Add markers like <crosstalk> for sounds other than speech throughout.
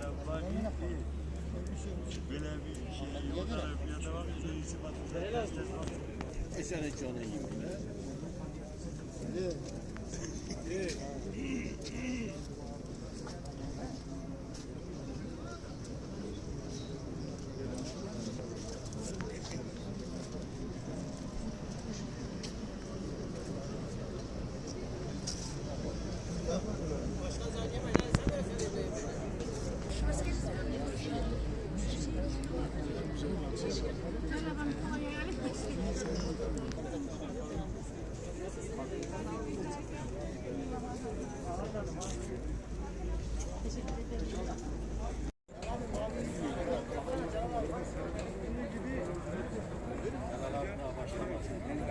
Cenab-ı iyi. Böyle bir şey o da bir adam bize iyisi batıracak.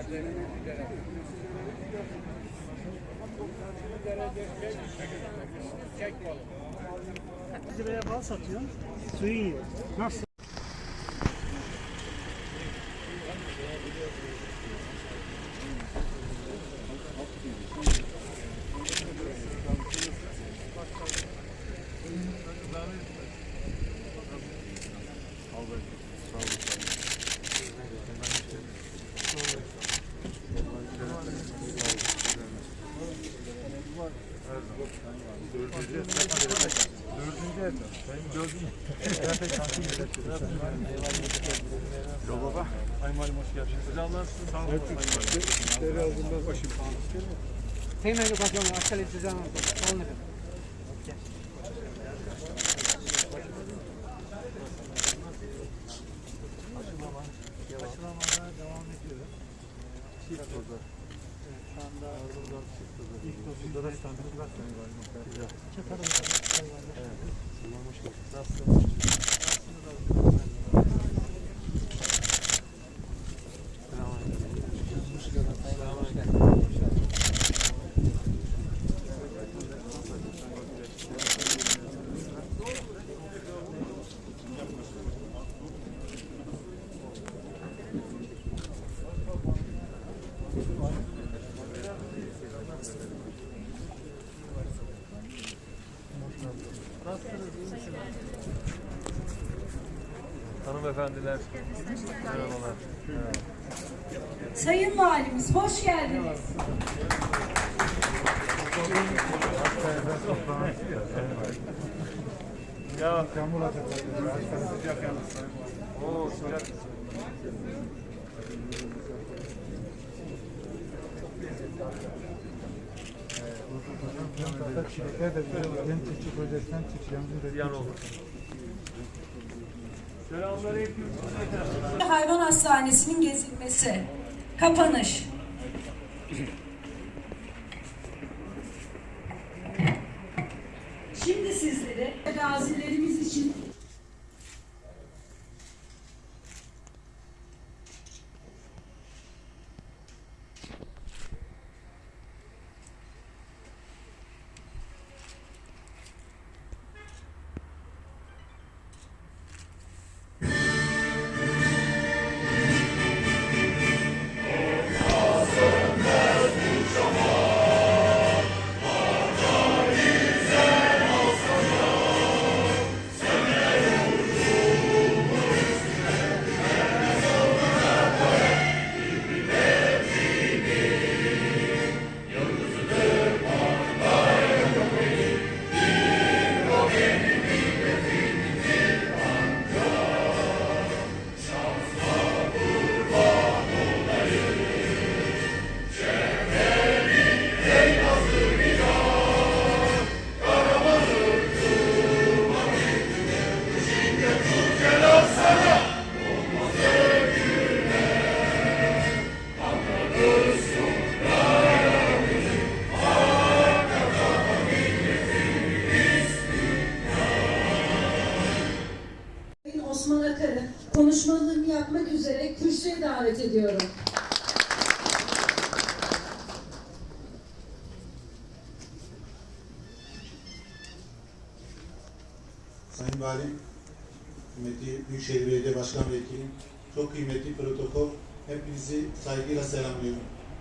Onun gibi. liraya bal satıyorsun. Suyu yiyor. Nasıl? Teğmen Başkanı Askeri Düzen Olun efendim. Aşılamalar devam ediyor. Çift dozu. Şu anda ilk dozunda da standart var. Çatalım. Evet. Hanımefendiler, merhabalar. Sayın Valimiz hoş geldiniz. Ya, sıcak yalnız. Oo, sıcak. Hayvan Hastanesi'nin gezilmesi. Kapanış. Şimdi sizlere gazilerimiz için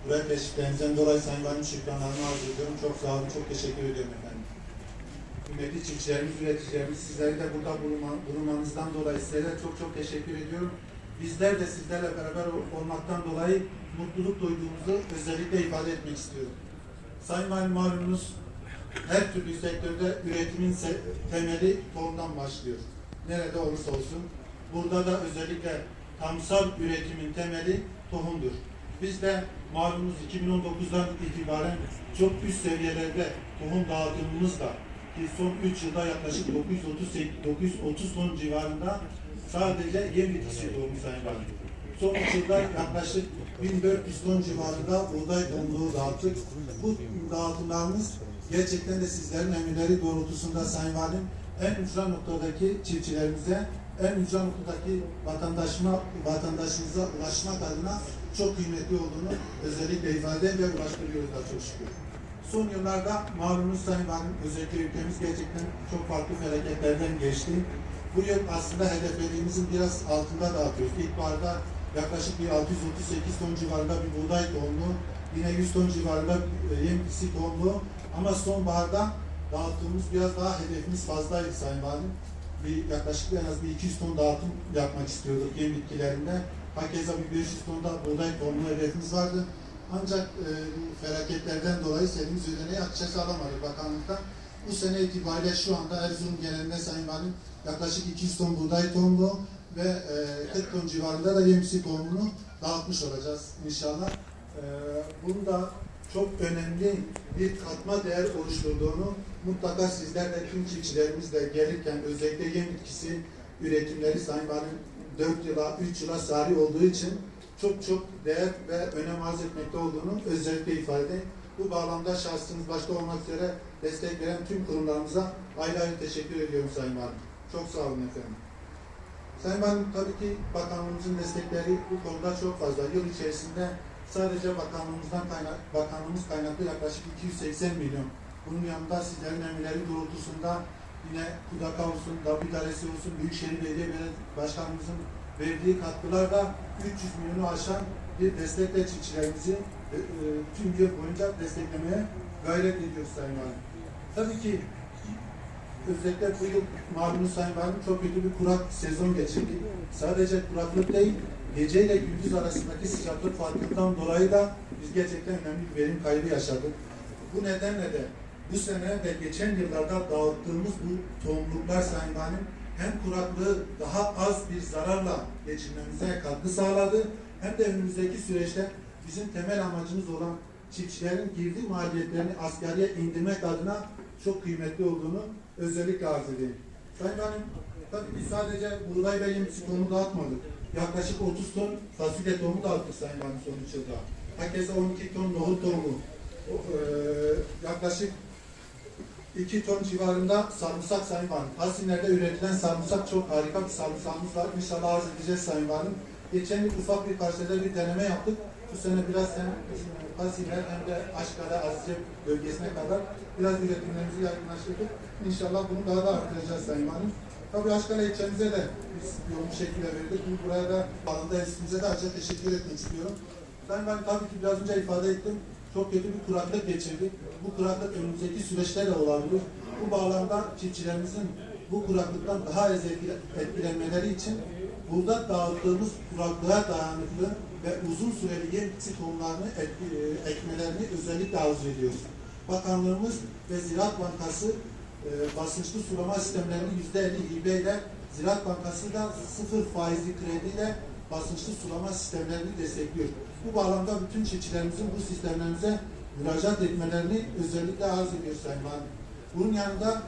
Buraya teşriflerinizden dolayı Sayın Valim şükranlarımı arz ediyorum. Çok sağ olun, çok teşekkür ediyorum efendim. kıymetli çiftçilerimiz, üreticilerimiz, sizleri de burada bulunma- bulunmanızdan dolayı sizlere çok çok teşekkür ediyorum. Bizler de sizlerle beraber ol- olmaktan dolayı mutluluk duyduğumuzu özellikle ifade etmek istiyorum. Sayın Valim malumunuz her türlü sektörde üretimin temeli tohumdan başlıyor. Nerede olursa olsun. Burada da özellikle tamsal üretimin temeli tohumdur. Biz de malumunuz 2019'dan itibaren çok üst seviyelerde tohum dağıtımımızla ki son 3 yılda yaklaşık 930, 930 ton civarında sadece yem bitkisi tohumu sayın. Son 3 yılda yaklaşık 1400 ton civarında buğday tohumluğu dağıttık. Bu dağıtımlarımız gerçekten de sizlerin emirleri doğrultusunda Sayın Valim en ücra noktadaki çiftçilerimize, en ücra noktadaki vatandaşıma, vatandaşımıza ulaşmak adına çok kıymetli olduğunu özellikle ifade ve ulaştırıyoruz da çok şükür. Son yıllarda malumunuz Sayın Valim özellikle ülkemiz gerçekten çok farklı felaketlerden geçti. Bu yıl aslında hedeflediğimizin biraz altında dağıtıyoruz. İlkbaharda yaklaşık bir 638 ton civarında bir buğday tohumlu, yine 100 ton civarında e, yem bitkisi tohumlu ama sonbaharda dağıttığımız biraz daha hedefimiz fazlaydı Sayın Valim. Bir yaklaşık en az bir 200 ton dağıtım yapmak istiyorduk yem bitkilerinde. Hakeza bir 500 ton da buğday tohumlu hedefimiz vardı. Ancak e, felaketlerden dolayı istediğimiz ödeneği açıkçası alamadık bakanlıktan. Bu sene itibariyle şu anda Erzurum genelinde Sayın Valim yaklaşık 200 ton buğday tohumlu ve e, 40 ton civarında da yemsi tohumunu dağıtmış olacağız inşallah. E, bunu da çok önemli bir katma değer oluşturduğunu mutlaka sizler de tüm çiftçilerimiz de gelirken özellikle yem bitkisi üretimleri Sayın Valim 4 yıla 3 yıla sari olduğu için çok çok değer ve önem arz etmekte olduğunu özellikle ifade edeyim. Bu bağlamda şahsınız başta olmak üzere destek veren tüm kurumlarımıza ayrı ayrı teşekkür ediyorum Sayın Valim. Çok sağ olun efendim. Sayın Valim tabii ki bakanlığımızın destekleri bu konuda çok fazla. Yıl içerisinde sadece bakanlığımızdan kaynak, bakanlığımız kaynaklı yaklaşık 280 milyon. Bunun yanında sizlerin emirleri doğrultusunda yine KUDAKA olsun, DAB idaresi olsun, Büyükşehir Belediye Başkanımızın verdiği katkılar da 300 milyonu aşan bir destekle çiftçilerimizi e, e, tüm yıl boyunca desteklemeye gayret ediyoruz Sayın Valim. Tabii ki özellikle bu yıl malumunuz Sayın Valim çok kötü bir kurak sezon geçirdik. Sadece kuraklık değil, gece ile gündüz arasındaki sıcaklık farkından dolayı da biz gerçekten önemli bir verim kaybı yaşadık. Bu nedenle de bu sene ve geçen yıllarda dağıttığımız bu tohumluklar Sayın Valim hem kuraklığı daha az bir zararla geçirmemize katkı sağladı hem de önümüzdeki süreçte bizim temel amacımız olan çiftçilerin girdi maliyetlerini asgariye indirmek adına çok kıymetli olduğunu özellikle arz edeyim. Sayın Valim, tabii biz sadece buğday ve yem tohumu dağıtmadık. Yaklaşık 30 ton fasulye tohumu dağıttık Sayın Valim son üç yılda. Herkese 12 ton nohut tohumu. O, eee, yaklaşık 2 ton civarında sarımsak Sayın Valim. Asinler'de üretilen sarımsak çok harika bir sarımsağımız var. İnşallah arz edeceğiz Sayın Valim. Geçen yıl ufak bir parselde bir deneme yaptık. Bu sene biraz hem Asinler hem de Aşkale, Azize bölgesine kadar biraz üretimlerimizi yaygınlaştırdık. İnşallah bunu daha da artıracağız Sayın Valim. Tabii Aşkale ilçemize de biz yoğun bir şekilde verdik. Bu buraya da alanda elçimize de ayrıca teşekkür etmek istiyorum. Sayın Valim tabii ki biraz önce ifade ettim. Çok kötü bir kuraklık geçirdik. Bu kuraklık önümüzdeki süreçte de olabilir. Bu bağlamda çiftçilerimizin bu kuraklıktan daha az etkile- etkilenmeleri için burada dağıttığımız kuraklığa dayanıklı ve uzun süreli yem tohumlarını e, ekmelerini özellikle arzu ediyoruz. Bakanlığımız ve Ziraat Bankası e, basınçlı sulama sistemlerini yüzde elli hibeyle Ziraat Bankası da sıfır faizli krediyle basınçlı sulama sistemlerini destekliyor. Bu bağlamda bütün çiftçilerimizin bu sistemlerimize müracaat etmelerini özellikle arz ediyoruz Sayın Valim. Bunun yanında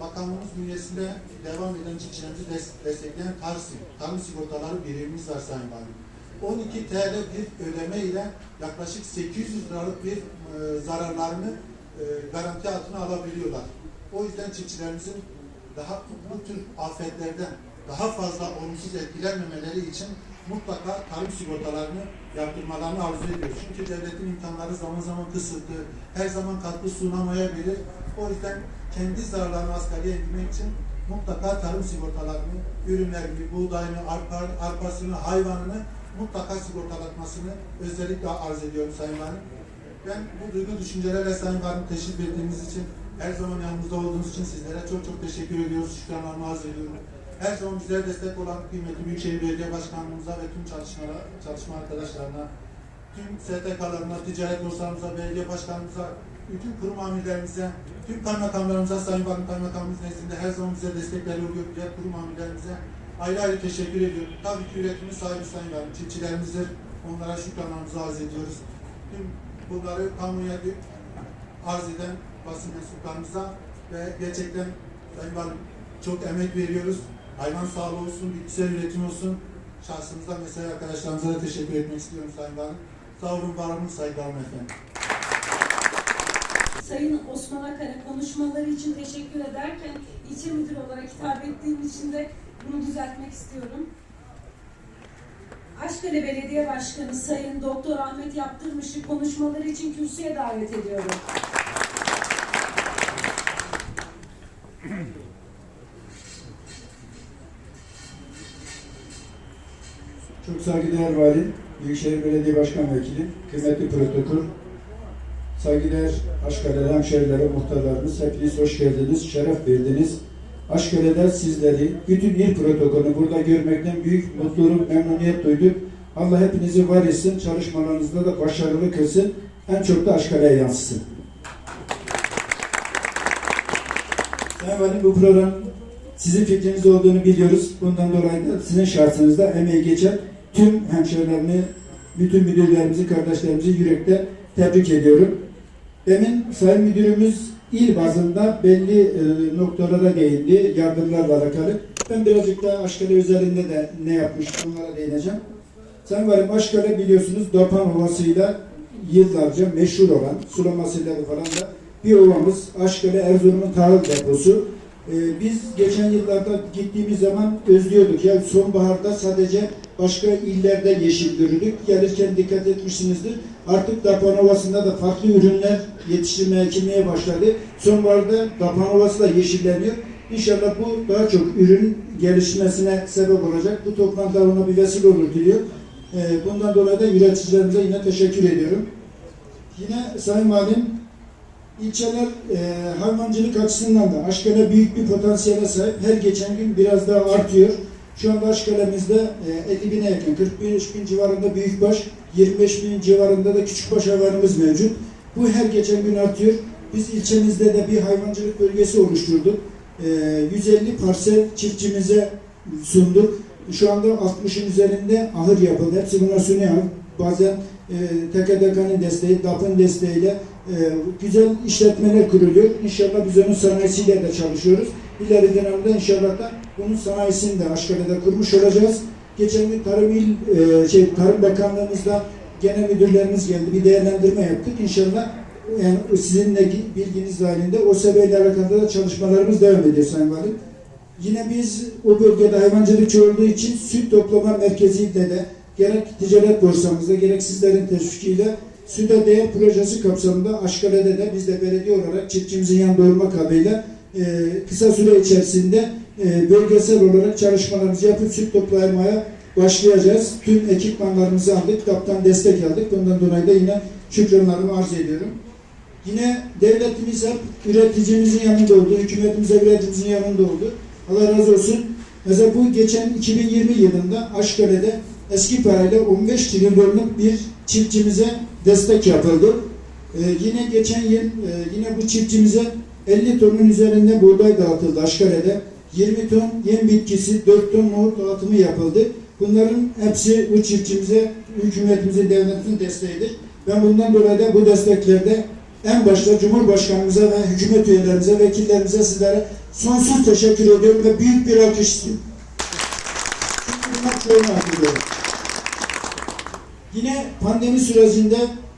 Bakanlığımız bünyesinde devam eden çiftçilerimizi des- destekleyen TARSİM, Tarım Sigortaları birimimiz var Sayın Valim. 12 TL bir ödeme ile yaklaşık 800 liralık bir e, zararlarını e, garanti altına alabiliyorlar. O yüzden çiftçilerimizin daha bu tür afetlerden daha fazla olumsuz etkilenmemeleri için mutlaka tarım sigortalarını yaptırmalarını arzu ediyoruz. Çünkü devletin imkanları zaman zaman kısıtlı, her zaman katkı sunamayabilir. O yüzden kendi zararlarını asgariye indirmek için mutlaka tarım sigortalarını, ürünlerini, buğdayını, arpa, arpasını, hayvanını mutlaka sigortalatmasını özellikle arz ediyorum Sayın Valim. Ben bu duygu düşüncelerle Sayın Valim teşrif ettiğiniz için Her zaman yanımızda olduğunuz için sizlere çok çok teşekkür ediyoruz. Şükranlarımı arz ediyorum. Her zaman bizlere destek olan kıymetli Büyükşehir Belediye Başkanlığımıza ve tüm çalışmalara, çalışma arkadaşlarına, tüm STK'larına, ticaret borsalarımıza, belediye başkanımıza, bütün kurum amirlerimize, tüm kaymakamlarımıza, Sayın Bakan Kaymakamımız nezdinde her zaman bize destekler oluyor. Diğer kurum amirlerimize ayrı ayrı teşekkür ediyorum. Tabii ki üretimin sahibi Sayın Valim, çiftçilerimizdir. Onlara şükranlarımızı arz ediyoruz. Tüm bunları kamuya arz eden basın mensuplarımıza ve gerçekten Sayın Valim çok emek veriyoruz. Hayvan sağlığı olsun, bitkisel üretim olsun. Şahsımızda mesela arkadaşlarımıza da teşekkür etmek istiyorum Sayın Valim. Sağ olun, var olun, saygılarım efendim. Sayın Osman Akar'a konuşmaları için teşekkür ederken ilçe müdür olarak hitap ettiğim için de bunu düzeltmek istiyorum. Aşkale Belediye Başkanı Sayın Doktor Ahmet Yaptırmış'ı konuşmaları için kürsüye davet ediyorum. Çok saygıdeğer Vali, Büyükşehir Belediye Başkan Vekili, kıymetli protokol, saygıdeğer Aşkale'de hemşehrilere, muhtarlarımız, hepiniz hoş geldiniz, şeref verdiniz. Aşkale'de sizleri, bütün il protokolünü burada görmekten büyük mutluluk, memnuniyet duyduk. Allah hepinizi var etsin, çalışmalarınızda da başarılı kılsın, en çok da Aşkale'ye yansısın. Sayın Valim bu program sizin fikriniz olduğunu biliyoruz. Bundan dolayı da sizin şahsınızda emeği geçen tüm hemşehrilerimi, bütün müdürlerimizi, kardeşlerimizi yürekten tebrik ediyorum. Demin Sayın Müdürümüz il bazında belli e, noktalara değindi, yardımlarla alakalı. Ben birazcık daha Aşkale üzerinde de ne yapmış bunlara değineceğim. Sayın Valim Aşkale biliyorsunuz Dopan Ovası'yla yıllarca meşhur olan, sulamasıyla falan da bir ovamız. Aşkale Erzurum'un tahıl deposu. Ee, biz geçen yıllarda gittiğimiz zaman özlüyorduk. Yani sonbaharda sadece başka illerde yeşil görürdük. Gelirken dikkat etmişsinizdir. Artık Dapan Ovası'nda da farklı ürünler yetiştirmeye, ekilmeye başladı. Sonbaharda Dapan Ovası da yeşilleniyor. İnşallah bu daha çok ürün gelişmesine sebep olacak. Bu toplantılar ona bir vesile olur diyor. Ee, bundan dolayı da üreticilerimize yine teşekkür ediyorum. Yine Sayın Valim, İlçeler e, hayvancılık açısından da Aşkale büyük bir potansiyele sahip. Her geçen gün biraz daha artıyor. Şu anda Aşkale'mizde e, 50 bine yakın, 45 bin civarında büyükbaş, 25 bin civarında da küçükbaş hayvanımız mevcut. Bu her geçen gün artıyor. Biz ilçemizde de bir hayvancılık bölgesi oluşturduk. E, 150 parsel çiftçimize sunduk. Şu anda 60'ın üzerinde ahır yapıldı. Hepsi bunlar suni ahır. Bazen e, TKDK'nın desteği, DAP'ın desteğiyle e, güzel işletmeler kuruluyor. İnşallah biz onun sanayisiyle de çalışıyoruz. İleri dönemde inşallah da bunun sanayisini de Aşkale'de kurmuş olacağız. Geçen gün Tarım İl, e, şey, Tarım Bakanlığımızda genel müdürlerimiz geldi. Bir değerlendirme yaptık. İnşallah yani sizinle bilginiz dahilinde o sebeple alakalı da çalışmalarımız devam ediyor Sayın Valim. Yine biz o bölgede hayvancılıkçı olduğu için süt toplama merkezinde de gerek ticaret borsamızda gerek sizlerin teşvikiyle Süde Değer Projesi kapsamında Aşkale'de de biz de belediye olarak çiftçimizin yanında olmak adıyla e, kısa süre içerisinde e, bölgesel olarak çalışmalarımızı yapıp süt toplamaya başlayacağız. Tüm ekipmanlarımızı aldık, kaptan destek aldık. Bundan dolayı da yine şükranlarımı arz ediyorum. Yine devletimiz hep üreticimizin yanında oldu, hükümetimiz üreticimizin yanında oldu. Allah razı olsun. Mesela bu geçen 2020 yılında Aşkale'de eski parayla 15 trilyonluk bir çiftçimize destek yapıldı. Ee, yine geçen yıl e, yine bu çiftçimize 50 tonun üzerinde buğday dağıtıldı Aşkale'de. 20 ton yem bitkisi, 4 ton nohut dağıtımı yapıldı. Bunların hepsi bu çiftçimize, hükümetimizin, devletimizin desteğidir. Ben bundan dolayı da bu desteklerde en başta Cumhurbaşkanımıza ve hükümet üyelerimize, vekillerimize, sizlere sonsuz teşekkür ediyorum ve büyük bir alkış istiyorum. Yine pandemi sürecinde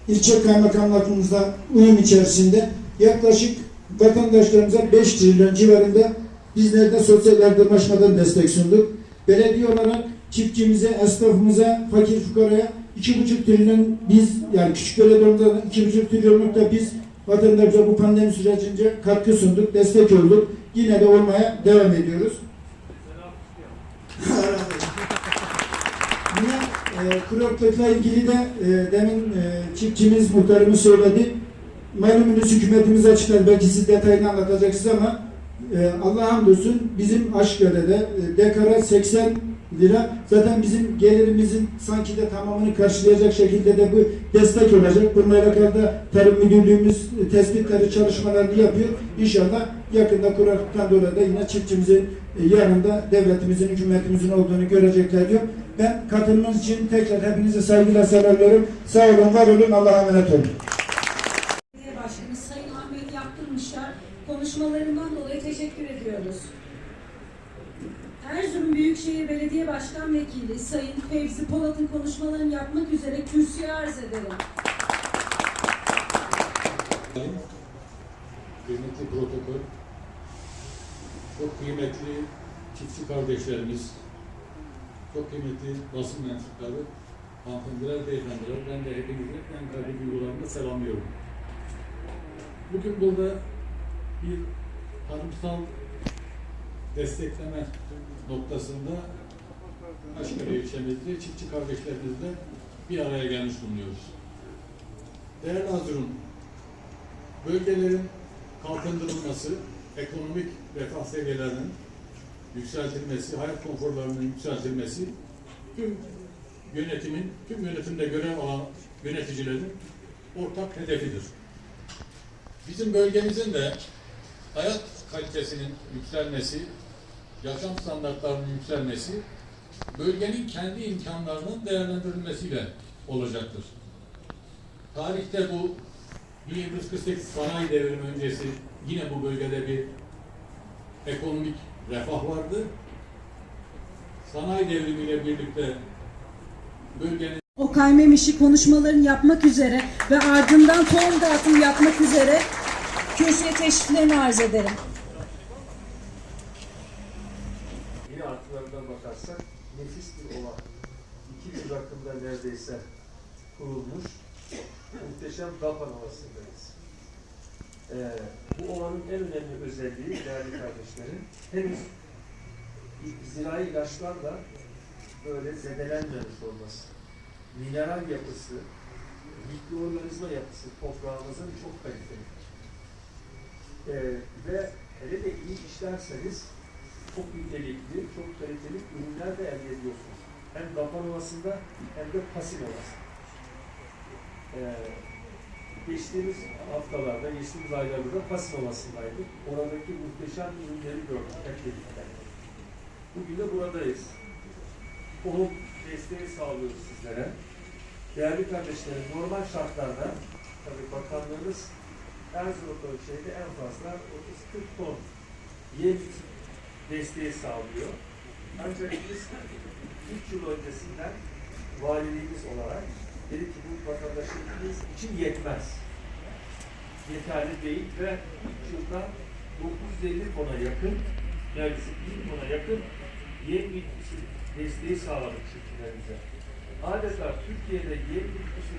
ilçe kaymakamlarımızla uyum içerisinde yaklaşık vatandaşlarımıza 5 trilyon civarında bizler de sosyal yardımlaşmadan destek sunduk. Belediye olarak çiftçimize, esnafımıza, fakir fukaraya 2,5 trilyon biz yani küçük belediyemizden 2,5 trilyonluk da biz vatandaşlara bu pandemi sürecince katkı sunduk, destek olduk. Yine de olmaya devam ediyoruz. Yine e, kuraklıkla ilgili de e, demin e, çiftçimiz muhtarımız söyledi. Malumunuz hükümetimiz açıkladı. Belki siz detayını anlatacaksınız ama e, Allah'a hamdolsun bizim Aşkale'de e, dekara 80 lira zaten bizim gelirimizin sanki de tamamını karşılayacak şekilde de bu destek olacak. Bununla alakalı da Tarım Müdürlüğümüz e, tespitleri çalışmalarını yapıyor. İnşallah yakında kuraklıktan dolayı da yine çiftçimizin e, yanında devletimizin, hükümetimizin olduğunu görecekler diyor. Ben katılmanız için tekrar hepinize saygıyla selamlıyorum. Sağ olun, var olun, Allah'a emanet olun. Belediye Başkanı Sayın Ahmet Yaptırmışlar konuşmalarından dolayı teşekkür ediyoruz. Erzurum Büyükşehir Belediye Başkan Vekili Sayın Fevzi Polat'ın konuşmalarını yapmak üzere kürsüye arz ederim. Kıymetli protokol, çok kıymetli çiftçi kardeşlerimiz, çok kıymetli basın mensupları, hanımefendiler, beyefendiler, ben de hepinizi en kalbi duygularımla selamlıyorum. Bugün burada bir tarımsal destekleme noktasında Aşkale ilçemizde çiftçi kardeşlerimizle bir araya gelmiş bulunuyoruz. Değerli Hazırım, bölgelerin kalkındırılması, ekonomik refah seviyelerinin yükseltilmesi, hayat konforlarının yükseltilmesi tüm yönetimin, tüm yönetimde görev alan yöneticilerin ortak hedefidir. Bizim bölgemizin de hayat kalitesinin yükselmesi, yaşam standartlarının yükselmesi, bölgenin kendi imkanlarının değerlendirilmesiyle olacaktır. Tarihte bu 1948 sanayi devrimi öncesi yine bu bölgede bir ekonomik refah vardı. Sanayi devrimiyle birlikte bölgenin Okay Memiş'i konuşmalarını yapmak üzere ve ardından tohum dağıtım yapmak üzere kürsüye teşriflerini arz ederim. Yine artılarından bakarsak nefis bir ova. 200 rakımda neredeyse kurulmuş muhteşem Dapan Ovası'ndayız. Ee, bu ovanın en önemli özelliği değerli kardeşlerim henüz zirai ilaçlarla böyle zedelenmemiş olması. Mineral yapısı, mikroorganizma yapısı toprağımızın çok kaliteli. Ee, ve hele de iyi işlerseniz çok nitelikli, çok kaliteli ürünler de elde ediyorsunuz. Hem Dapan Ovası'nda hem de Pasin Ovası'nda. Ee, geçtiğimiz haftalarda, geçtiğimiz aylarda da Pasin Ovası'ndaydık. Oradaki muhteşem ürünleri gördük hep. Bugün de buradayız. Tohum desteği sağlıyoruz sizlere. Değerli kardeşlerim, normal şartlarda tabii bakanlığımız Erzurum ölçeğinde en fazla 30-40 ton yem desteği sağlıyor. Ancak biz 3 yıl öncesinden valiliğimiz olarak dedik ki bu vatandaşlarımız için yetmez. Yeterli değil ve 3 yılda 950 tona yakın, neredeyse 1000 tona yakın yem bitkisi desteği sağladık çiftçilerimize. Adeta Türkiye'de yem bitkisi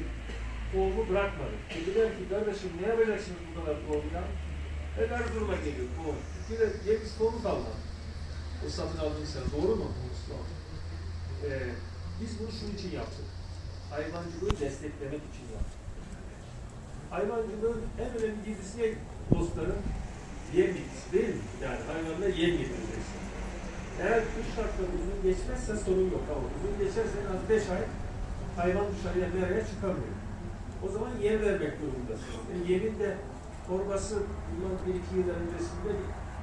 tohumu bırakmadık. Dediler ki kardeşim ne yapacaksınız bu kadar tohumla? Ben Erzurum'a geliyor tohum. Türkiye'de yem tohumu kalmadı. O satın aldığınız. Doğru mu? Ee, biz bunu şunun için yaptık. Hayvancılığı desteklemek için yaptık. Hayvancılığın en önemli girdisi ne dostlarım? Yem bitkisi değil mi? Yani hayvanlara yem getireceksin. Eğer kış şartları uzun geçmezse sorun yok ama uzun geçerse en az 5 ay hayvan dışarıya nereye çıkamıyor. O zaman yem vermek durumundasınız. E, yemin de torbası bundan 1-2 yıl öncesinde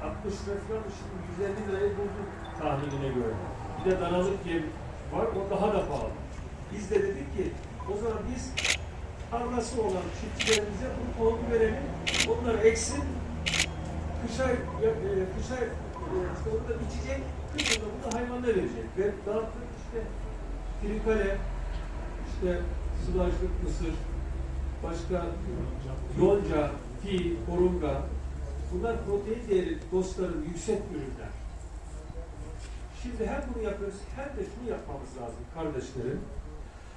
60 lira falan şimdi 150 liraya buldu tahminine göre. Bir de danalık yem var o daha da pahalı. Biz de dedik ki o zaman biz tarlası olan çiftçilerimize bu tohumu verelim. Onlar eksin. Kışa, e, kışa e, onu da içecek. Kışında bunu da hayvanlara verecek. Ve dağıttık işte trikale, işte sılajlık mısır, başka yonca, fi, korunga. Bunlar protein değeri dostların yüksek ürünler. Şimdi hem bunu yapıyoruz hem de şunu yapmamız lazım kardeşlerim.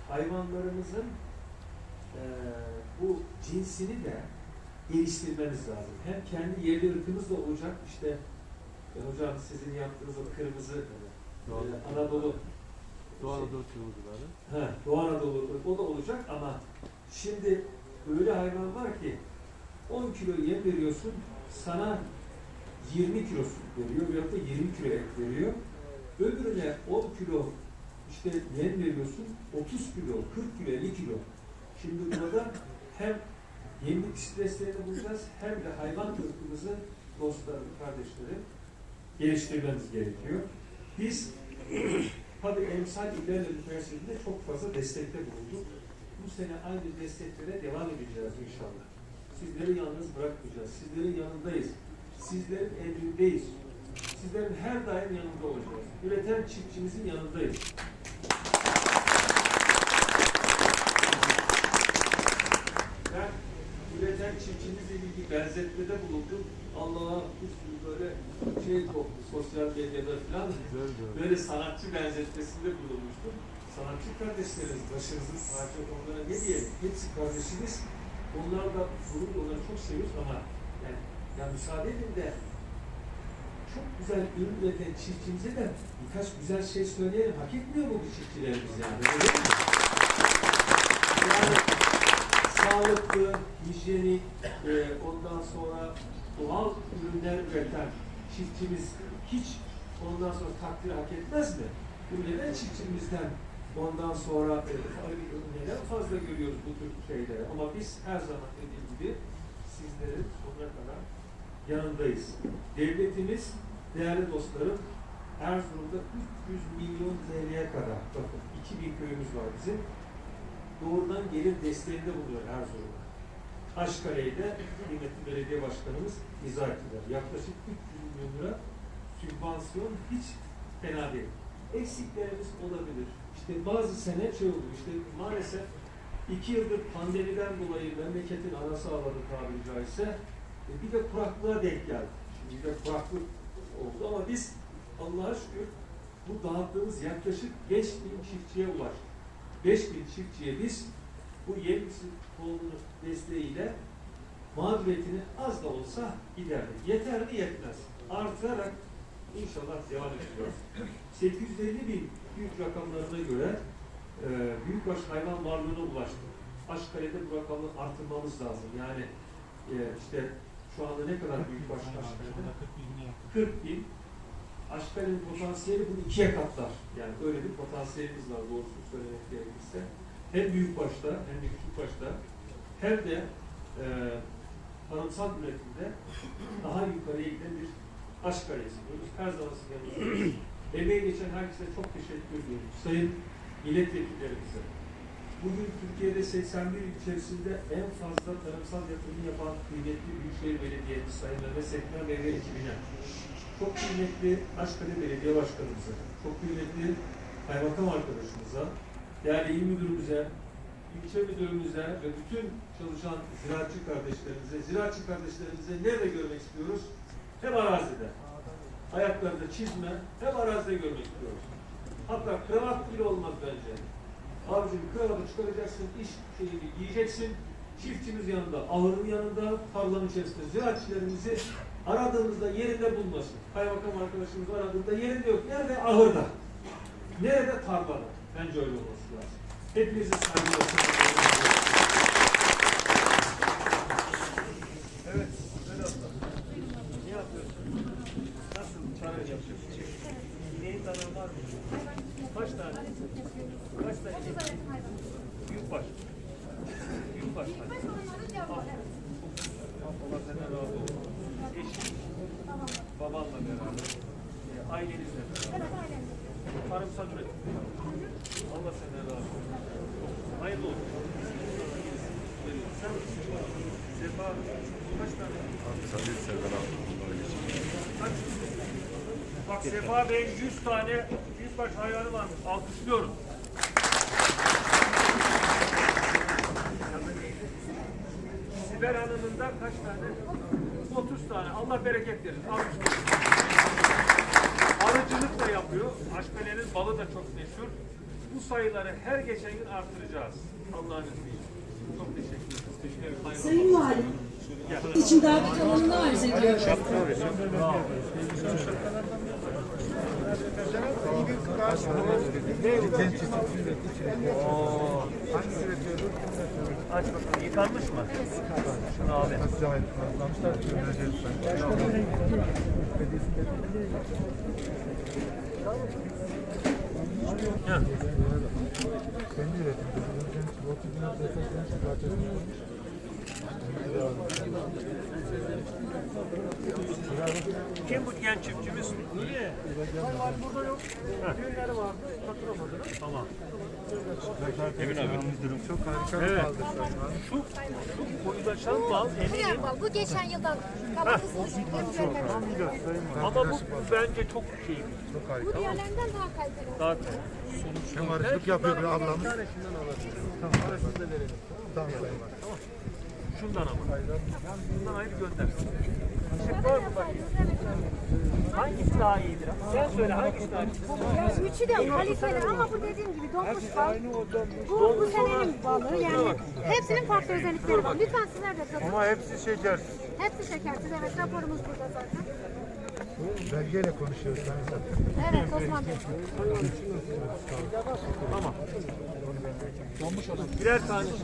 Hayvanlarımızın eee, bu cinsini de geliştirmemiz lazım. Hem kendi yerli ırkımız da olacak. İşte e, hocam sizin yaptığınız o kırmızı e, Anadolu Doğu şey- Anadolu kırmızıları. He, Doğu Anadolu o da olacak ama şimdi öyle hayvan var ki 10 kilo yem veriyorsun, sana 20 kilo süt veriyor veyahut da 20 kilo et veriyor. Öbürüne 10 kilo işte yem veriyorsun, 30 kilo, 40 kilo, 50 kilo. Şimdi burada hem yemlik streslerini bulacağız hem de hayvan ırkımızı dostlarım, kardeşlerim geliştirmemiz gerekiyor. Biz <clears throat> tabii emsal ilerle müessesinde çok fazla destekte bulunduk. Bu sene aynı desteklere devam edeceğiz inşallah. Sizleri yalnız bırakmayacağız. Sizlerin yanındayız. Sizlerin emrindeyiz. Sizlerin her daim yanında olacağız. Üreten çiftçimizin yanındayız. Ben üreten çiftçimizle ilgili benzetmede bulundum. Allah'a bir sürü böyle şey koptu sosyal medyada falan. Böyle sanatçı benzetmesinde bulunmuştum. Sanatçı kardeşlerimiz, başınızın sadece onlara ne diyelim? Hepsi kardeşimiz. Onlar da gurur, onları çok seviyoruz ama yani, ya müsaade edin de çok güzel ürün üreten çiftçimize de birkaç güzel şey söyleyelim. Hak etmiyor mu bu çiftçilerimiz yani? Öyle mi? Yani sağlıklı, hijyenik, e, ondan sonra doğal ürünler üreten çiftçimiz hiç ondan sonra takdir hak etmez mi? Bu neden çiftçimizden ondan sonra e, neden fazla görüyoruz bu tür şeyleri? Ama biz her zaman dediğim gibi sizlerin sonuna kadar yanındayız. Devletimiz, değerli dostlarım, Erzurum'da 300 milyon TL'ye kadar, bakın 2000 köyümüz var bizim, doğrudan gelir desteğinde bulunuyor Erzurum'a. Aşkale'de kıymetli belediye başkanımız izah ettiler. Yaklaşık 300 milyon lira sübvansiyon hiç fena değil. Eksiklerimiz olabilir. İşte bazı sene şey oldu, işte maalesef iki yıldır pandemiden dolayı memleketin arası ağladı tabiri caizse. E, bir de kuraklığa denk geldi. Şimdi bir de kuraklık oldu ama biz Allah'a şükür bu dağıttığımız yaklaşık 5 bin çiftçiye ulaştık. 5 bin çiftçiye biz bu yem tohumunun desteğiyle mağduriyetini az da olsa giderdik. Yeter mi yetmez. Artırarak inşallah devam ediyoruz. 850 bin büyük rakamlarına göre e, büyükbaş hayvan varlığına ulaştık. Aşkale'de bu rakamı artırmamız lazım. Yani e, işte şu anda ne kadar büyükbaş Aşkale'de? 40 bin. Aşkale'nin potansiyeli bunu ikiye katlar. Yani öyle bir potansiyelimiz var doğrusunu söylemek gerekirse. Hem büyük başta hem de küçük başta hem de e, tarımsal üretimde daha yukarıya giden bir aşk diyoruz. Her zaman yanınızdayız. Emeği geçen herkese çok teşekkür ediyorum. Sayın milletvekillerimize. Bugün Türkiye'de 81 il içerisinde en fazla tarımsal yatırım yapan kıymetli Büyükşehir Belediyemiz Sayın Mehmet Sekmen Bey ve ekibine. Çok kıymetli Aşkale Belediye Başkanımıza, çok kıymetli kaymakam arkadaşımıza, değerli il müdürümüze, ilçe müdürümüze ve bütün çalışan ziraatçı kardeşlerimize, ziraatçı kardeşlerimize nerede görmek istiyoruz? Hep arazide. Ayaklarında çizme, hep arazide görmek istiyoruz. Hatta kravat bile olmaz bence. Abicim kravatı çıkaracaksın, iş şeyini giyeceksin, çiftçimiz yanında, ahırın yanında, tarlanın içerisinde ziraatçilerimizi aradığımızda yerinde bulmasın. Kaymakam arkadaşımız aradığında yerinde yok. Nerede? Ahırda. Nerede? Tarlada. Bence öyle olması lazım. Hepinizi saygıyla selamlıyorum. Evet, Vedat Bey. Ne yapıyorsun? Yapıyorsun? İneğin tanığı var mı? Kaç tane? Kaç tane? Büyükbaş. Büyükbaş. Allah senden razı olsun. Eşin, babanla beraber, ailenizle beraber. Tarımsal üretim. Allah senden razı olsun. Hayırlı olsun. Sen Sefa kaç tane? Kaç? Bak Sefa Bey'in 100 tane büyükbaş hayvanı varmış. Alkışlıyorum. Sibel Hanım'ın da kaç tane? 30 tane. Allah bereket verin. Alkışlıyorum. Arıcılık da yapıyor. Aşkale'nin balı da çok meşhur. Bu sayıları her geçen gün artıracağız. Allah'ın izniyle. Sayın Valim, için davet alanını arz ediyorum. Aç bakalım yıkanmış mı? Şunu abi. Kendi üretim. Genç, 30 bin lira genç parçası. Kim bu genç çiftçimiz? Niye? burada yok. Tamam. Emin abi. Durum Çok harika bir Evet. kaldırsan. Şu, şu koyulaşan bal eminim. Bal bu geçen yıldan kabatısı Ama bu bence çok şey. Çok Bu harika. diğerlerinden daha kaliteli. Daha Şımarıklık yapıyor bir ablamız. Tamam. Parasını da verelim. Tamam sayın Şundan ama. Bundan ayrı göndersin. Işık var mı bakayım? Hangisi daha iyidir? Sen söyle hangisi daha iyidir? Üçü de kaliteli ama bu dediğim gibi donmuş bal. Bu, bu senenin balığı yani hepsinin farklı özellikleri var. Lütfen sizler de tadın. Ama hepsi şekersiz. Hepsi şekersiz evet raporumuz burada zaten. Belgeyle konuşuyoruz. Evet Osman Bey. Birer tane şey.